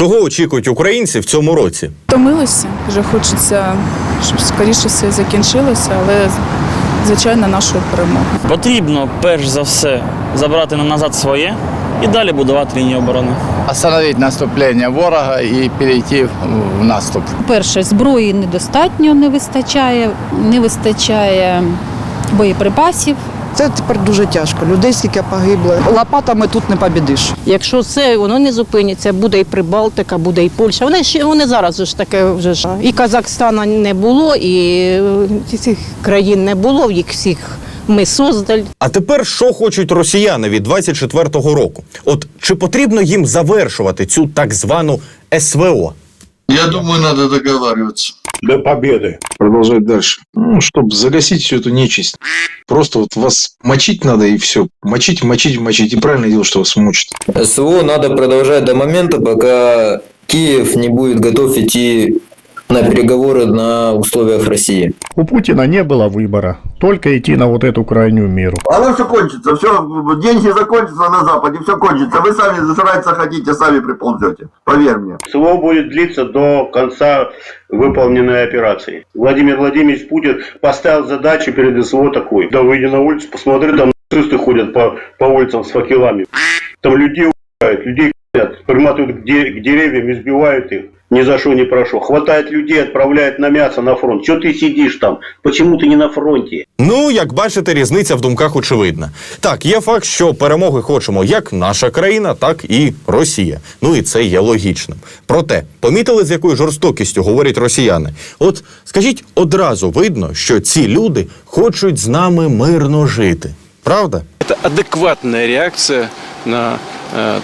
Чого очікують українці в цьому році? Втомилися, вже хочеться, щоб скоріше все закінчилося, але звичайно нашої перемоги. Потрібно перш за все забрати назад своє і далі будувати лінію оборони. остановить наступление ворога и перейти в наступ. Перше, зброї недостатньо не вистачає, не вистачає боєприпасів. Це тепер дуже тяжко. Людей скільки погибло. Лопатами тут не побідиш. Якщо це воно не зупиниться, буде і Прибалтика, буде і Польща. Вони ще вони зараз ж таке вже ж і Казахстана не було, і е, цих країн не було. в Їх всіх ми создаль. А тепер що хочуть росіяни від 24-го року? От чи потрібно їм завершувати цю так звану СВО? Я думаю, надо договариваться. до победы. продолжать дальше. Ну, чтобы загасить всю эту нечисть. Просто вот вас мочить надо и все. Мочить, мочить, мочить. И правильно делать, что вас мочат. СВО надо продолжать до момента, пока Киев не будет готов идти на переговоры на условиях России. У Путина не было выбора. Только идти на вот эту крайнюю меру. Оно все кончится, все, деньги закончатся на Западе, все кончится. Вы сами зажраться хотите, сами приползете. Поверь мне. СВО будет длиться до конца выполненной операции. Владимир Владимирович Путин поставил задачу перед СВО такой. Да выйди на улицу, посмотри, там нацисты ходят по, по улицам с факелами. Там людей убивают, людей приматывают к, де- к деревьям, избивают их. Ни за что, ни про что. Хватает людей, отправляют на мясо на фронт. Че ты сидишь там? Почему ты не на фронте? Ну, як бачите, різниця в думках очевидна. Так, є факт, що перемоги хочемо як наша країна, так і Росія. Ну і це є логічним. Проте, помітили, з якою жорстокістю говорять росіяни. От скажіть, одразу видно, що ці люди хочуть з нами мирно жити. Правда? Это адекватная реакция на э,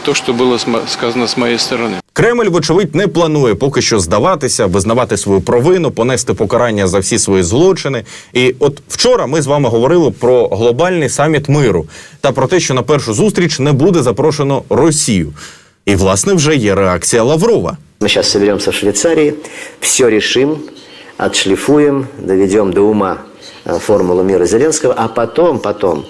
то, что было с мо- сказано с моей стороны. Кремль, вочевидь, не планує поки що здаватися, визнавати свою провину, понести покарання за всі свої злочини. І от вчора ми з вами говорили про глобальний саміт миру та про те, що на першу зустріч не буде запрошено Росію. І власне вже є реакція Лаврова. Мы сейчас соберемся в Швейцарии, все решим, отшлифуем, доведем до ума э, формулу мира Зеленского, а потом, потом э,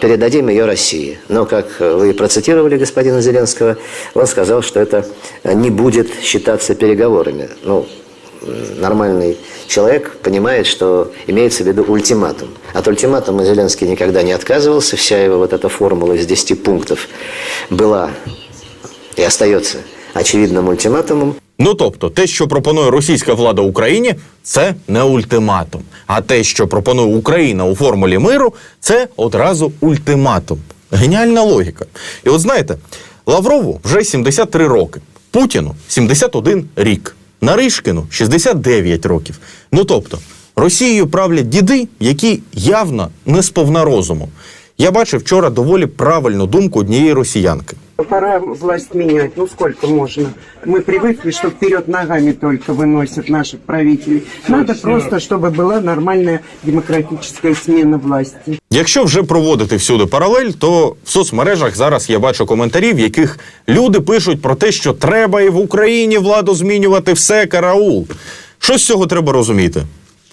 передадим ее России. Но, как э, вы процитировали господина Зеленского, он сказал, что это э, не будет считаться переговорами. Ну, нормальный человек понимает, что имеется в виду ультиматум. От ультиматума Зеленский никогда не отказывался. Вся его вот эта формула из 10 пунктов была и остается очевидным ультиматумом. Ну тобто, те, що пропонує російська влада Україні, це не ультиматум. А те, що пропонує Україна у формулі миру, це одразу ультиматум. Геніальна логіка. І от знаєте, Лаврову вже 73 роки, Путіну 71 рік, Наришкіну 69 років. Ну тобто, Росією правлять діди, які явно не сповна розуму. Я бачив вчора доволі правильну думку однієї росіянки. Пора власть менять. Ну сколько можно? Мы привыкли, что вперед ногами только выносят наших правителей. Надо просто, чтобы была нормальная демократическая смена власти. Якщо вже проводити всюди паралель, то в соцмережах зараз я бачу коментарі, в яких люди пишуть про те, що треба і в Україні владу змінювати все караул. Що з цього треба розуміти?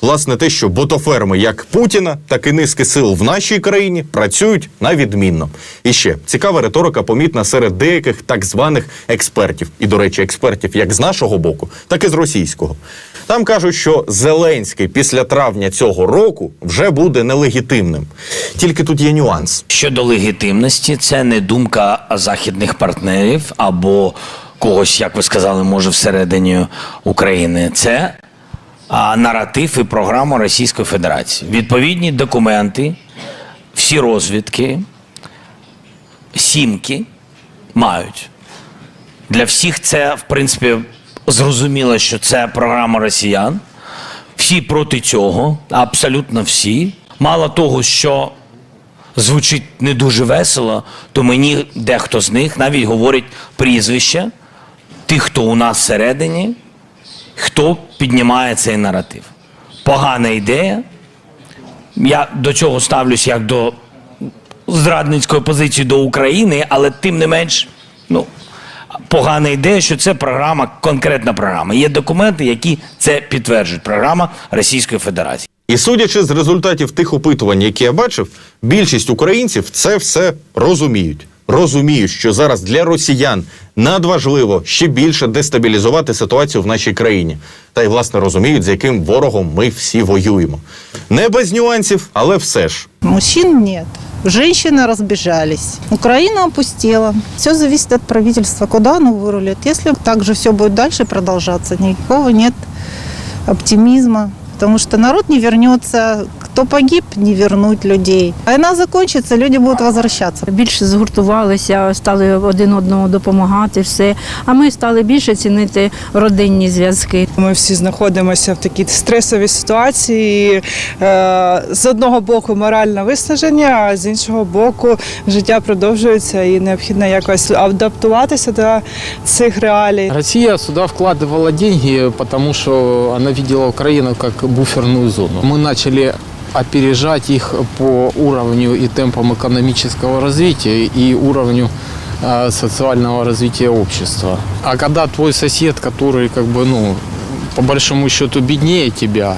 Власне, те, що ботоферми як Путіна, так і низки сил в нашій країні працюють на відмінно. І ще цікава риторика помітна серед деяких так званих експертів. І, до речі, експертів як з нашого боку, так і з російського. Там кажуть, що Зеленський після травня цього року вже буде нелегітимним. Тільки тут є нюанс. Щодо легітимності, це не думка західних партнерів або когось, як ви сказали, може всередині України. Це а, наратив і програма Російської Федерації. Відповідні документи, всі розвідки, сімки мають. Для всіх це, в принципі, зрозуміло, що це програма росіян. Всі проти цього, абсолютно всі. Мало того, що звучить не дуже весело, то мені дехто з них навіть говорить прізвища тих, хто у нас всередині, хто піднімає цей наратив. Погана ідея. Я до цього ставлюсь як до зрадницької позиції до України, але тим не менш, ну, погана ідея, що це програма, конкретна програма. Є документи, які це підтверджують. Програма Російської Федерації. І судячи з результатів тих опитувань, які я бачив, більшість українців це все розуміють. Розуміють, що зараз для росіян надважливо ще більше дестабілізувати ситуацію в нашій країні. Та й власне розуміють, з яким ворогом ми всі воюємо. Не без нюансів, але все ж. Мужчин нет. Женщины разбежались. Украина опустела. Все зависит от правительства, куда оно вырулит. Если так же все будет дальше продолжаться, никакого нет оптимизма. Потому что народ не вернется. Кто погиб, не вернуть людей. Война закончится, люди будут возвращаться. Більше згуртувалися, стали один одному допомагати, все. А ми стали більше цінити родинні зв'язки. Ми всі знаходимося в такій стресовій ситуації. Е, З одного боку моральне виснаження, а з іншого боку життя продовжується і необхідно якось адаптуватися до цих реалій. Россия сюда вкладывала деньги, потому что она видела Украину как буферную зону. Мы начали опережать их по уровню и темпам экономического развития и уровню э, социального развития общества. А когда твой сосед, который как бы, ну, по большому счету беднее тебя,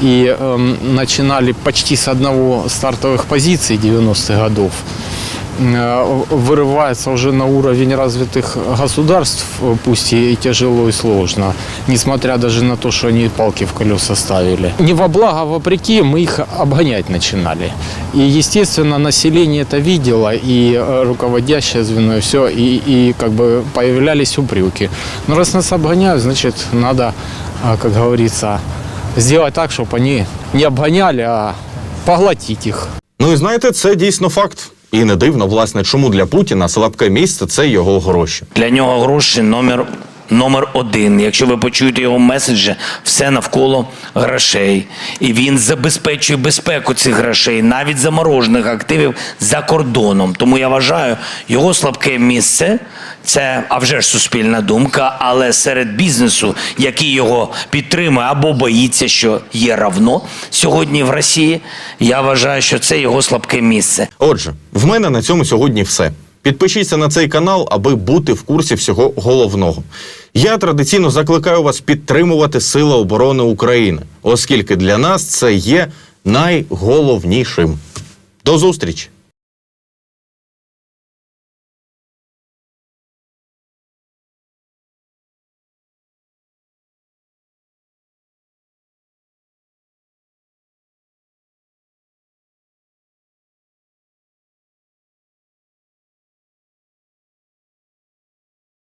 и эм, начинали почти с одного стартовых позиций 90-х годов, э, вырывается уже на уровень развитых государств, э, пусть и тяжело и сложно, несмотря даже на то, что они палки в колеса ставили. Не во благо, а вопреки, мы их обгонять начинали. И, естественно, население это видело, и э, руководящее звено, и все, и, и как бы появлялись упреки. Но раз нас обгоняют, значит, надо, а, как говорится, сделать так, чтобы они не обгоняли, а поглотить их. Ну і знаєте, це дійсно факт. І не дивно, власне, чому для Путіна слабке місце це його гроші. Для нього гроші номер, номер один. Якщо ви почуєте його меседжі, все навколо грошей. І він забезпечує безпеку цих грошей, навіть заморожених активів за кордоном. Тому я вважаю, його слабке місце це а вже ж суспільна думка, але серед бізнесу, який його підтримує або боїться, що є равно сьогодні в Росії, я вважаю, що це його слабке місце. Отже, в мене на цьому сьогодні все. Підпишіться на цей канал, аби бути в курсі всього головного. Я традиційно закликаю вас підтримувати Сили оборони України, оскільки для нас це є найголовнішим. До зустрічі!